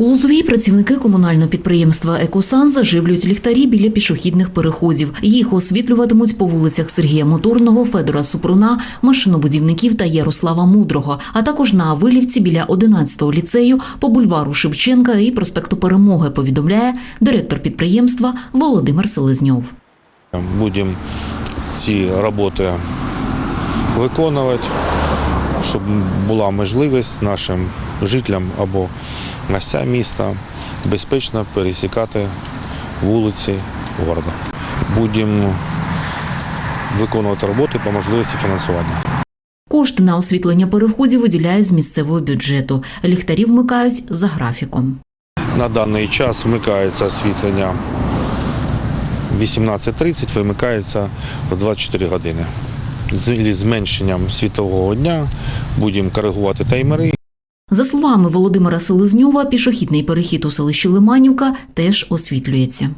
У Лозовій працівники комунального підприємства «Екосан» заживлюють ліхтарі біля пішохідних переходів. Їх освітлюватимуть по вулицях Сергія Моторного, Федора Супруна, машинобудівників та Ярослава Мудрого, а також на Вилівці біля 11-го ліцею по бульвару Шевченка і проспекту Перемоги, повідомляє директор підприємства Володимир Селезньов. Будемо ці роботи виконувати, щоб була можливість нашим жителям або гостям міста безпечно пересікати вулиці міста. Будемо виконувати роботи по можливості фінансування. Кошти на освітлення переходів виділяє з місцевого бюджету. Ліхтарі вмикають за графіком. На даний час вмикається освітлення 18.30, вимикається в 24 години. З зменшенням світового дня будемо коригувати таймери. За словами Володимира Селезньова, пішохідний перехід у селищі Лиманівка теж освітлюється.